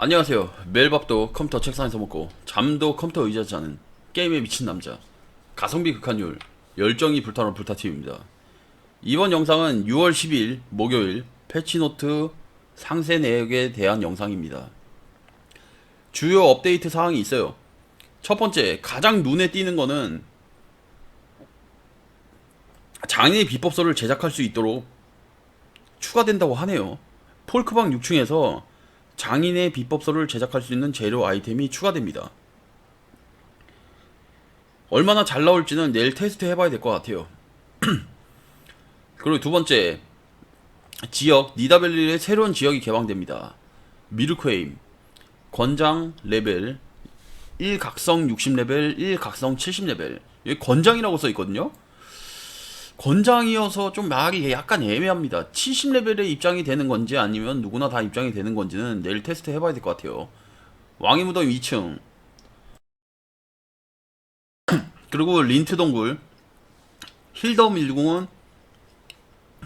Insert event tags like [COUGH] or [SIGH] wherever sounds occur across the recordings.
안녕하세요. 매일 밥도 컴퓨터 책상에서 먹고 잠도 컴퓨터 의자에서 자는 게임에 미친 남자 가성비 극한율 열정이 불타는 불타팀입니다. 이번 영상은 6월 10일 목요일 패치노트 상세 내역에 대한 영상입니다. 주요 업데이트 사항이 있어요. 첫 번째 가장 눈에 띄는 거는 장애의 비법서를 제작할 수 있도록 추가된다고 하네요. 폴크방 6층에서 장인의 비법서를 제작할 수 있는 재료 아이템이 추가됩니다. 얼마나 잘 나올지는 내일 테스트 해봐야 될 것 같아요. [CLEARS THROAT] 그리고 두 번째, 지역, 니다벨리의 새로운 지역이 개방됩니다. 미르크웨임, 권장 레벨, 1각성 60레벨, 1각성 70레벨. 여기 권장이라고 써 있거든요. 권장이어서 좀 말이 약간 애매합니다. 70레벨에 입장이 되는 건지 아니면 누구나 다 입장이 되는 건지는 내일 테스트 해봐야 될 것 같아요. 왕의 무덤 2층. 그리고 린트 동굴. 힐더 밀궁은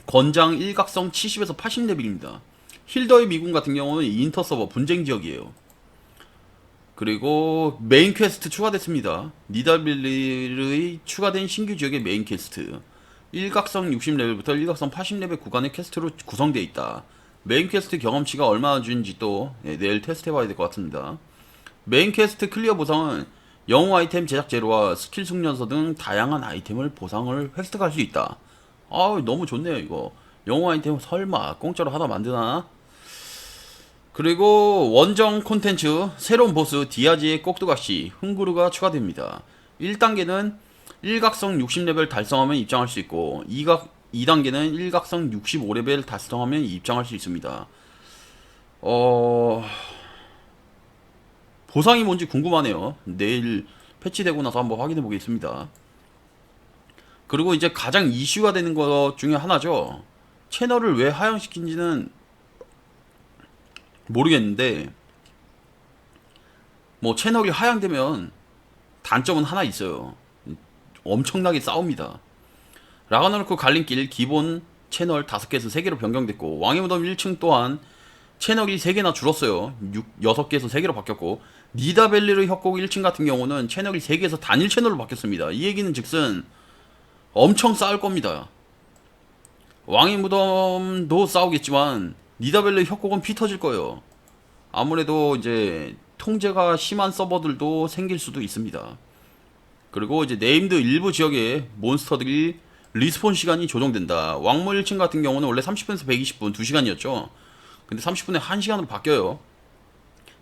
권장 일각성 70에서 80레벨입니다. 힐더의 미궁 같은 경우는 인터 서버 분쟁 지역이에요. 그리고 메인 퀘스트 추가됐습니다. 니다빌리의 추가된 신규 지역의 메인 퀘스트. 일각성 60레벨부터 일각성 80레벨 구간의 퀘스트로 구성되어 있다. 메인 퀘스트 경험치가 얼마나 주는지 또 네, 내일 테스트 해봐야 될 것 같습니다. 메인 퀘스트 클리어 보상은 영웅 아이템 제작 재료와 스킬 숙련서 등 다양한 아이템을 보상을 획득할 수 있다. 아우 너무 좋네요 이거. 영웅 아이템 설마 공짜로 하나 만드나? 그리고 원정 콘텐츠 새로운 보스 디아지의 꼭두각시 흥구르가 추가됩니다. 1단계는 일각성 60레벨 달성하면 입장할 수 있고 2각 2단계는 일각성 65레벨 달성하면 입장할 수 있습니다. 어 보상이 뭔지 궁금하네요. 내일 패치되고 나서 한번 확인해 보겠습니다. 그리고 이제 가장 이슈가 되는 것 중에 하나죠. 채널을 왜 하향시킨지는 모르겠는데 뭐 채널이 하향되면 단점은 하나 있어요. 엄청나게 싸웁니다. 라가노르크 갈림길 기본 채널 5개에서 3개로 변경됐고 왕의 무덤 1층 또한 채널이 3개나 줄었어요. 6, 6개에서 3개로 바뀌었고 니다벨리르 협곡 1층 같은 경우는 채널이 3개에서 단일 채널로 바뀌었습니다. 이 얘기는 즉슨 엄청 싸울 겁니다. 왕의 무덤도 싸우겠지만 니다벨리 협곡은 피 터질 거예요. 아무래도 이제 통제가 심한 서버들도 생길 수도 있습니다. 그리고 이제 네임드 일부 지역의 몬스터들이 리스폰 시간이 조정된다. 왕모 1층 같은 경우는 원래 30분에서 120분 2시간이었죠. 근데 30분에 1시간으로 바뀌어요.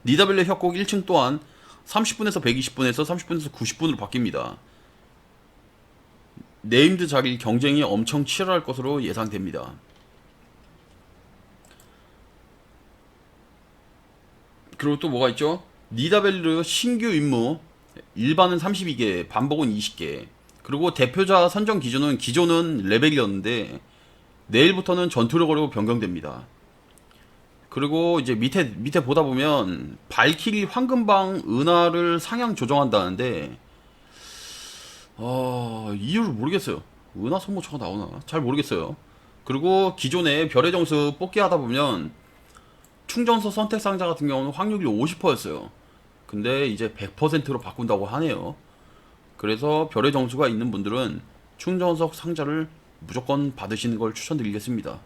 니다벨레 협곡 1층 또한 30분에서 120분에서 30분에서 90분으로 바뀝니다. 네임드 자리 경쟁이 엄청 치열할 것으로 예상됩니다. 그리고 또 뭐가 있죠? 니다벨르 신규 임무 일반은 32개, 반복은 20개. 그리고 대표자 선정 기준은 기존은 레벨이었는데 내일부터는 전투력으로 변경됩니다. 그리고 이제 밑에 밑에 보다 보면 발키리 황금방 은하를 상향 조정한다는데 어 이유를 모르겠어요. 은하 소모처가 나오나 잘 모르겠어요. 그리고 기존에 별의 정수 뽑기 하다 보면 충전소 선택 상자 같은 경우는 확률이 50%였어요. 근데 이제 100%로 바꾼다고 하네요. 그래서 별의 정수가 있는 분들은 충전석 상자를 무조건 받으시는 걸 추천드리겠습니다.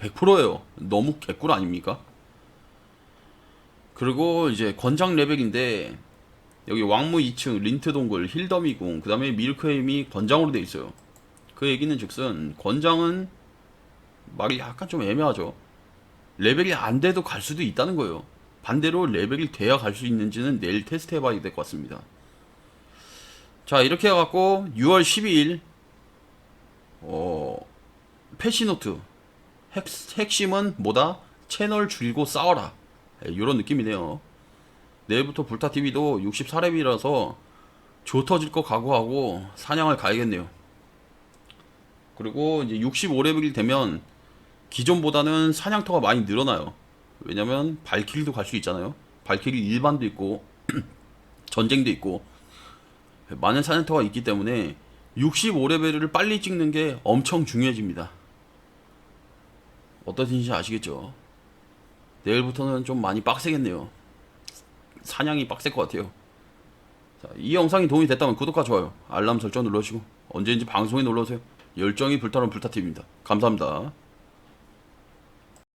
100%예요. 너무 개꿀 아닙니까? 그리고 이제 권장 레벨인데 여기 왕무 2층 린트 동굴 힐더미궁 그 다음에 밀크햄이 권장으로 돼 있어요. 그 얘기는 즉슨 권장은 말이 약간 좀 애매하죠. 레벨이 안 돼도 갈 수도 있다는 거예요. 반대로 레벨이 돼야 갈 수 있는지는 내일 테스트 해봐야 될 것 같습니다. 자 이렇게 해갖고 6월 12일 어 패시노트 핵, 핵심은 뭐다? 채널 줄이고 싸워라 이런 느낌이네요. 내일부터 불타TV도 64렙이라서 조 터질 거 각오하고 사냥을 가야겠네요. 그리고 이제 65레벨이 되면 기존보다는 사냥터가 많이 늘어나요. 왜냐면 발키리도 갈 수 있잖아요. 발키리 일반도 있고 [CLEARS THROAT] 전쟁도 있고 많은 사냥터가 있기 때문에 65레벨을 빨리 찍는 게 엄청 중요해집니다. 어떤 뜻인지 아시겠죠? 내일부터는 좀 많이 빡세겠네요. 사냥이 빡셀 것 같아요. 자, 이 영상이 도움이 됐다면 구독과 좋아요, 알람 설정 눌러주시고 언제든지 방송에 놀러오세요. 열정이 불타는 불타TV입니다. 감사합니다.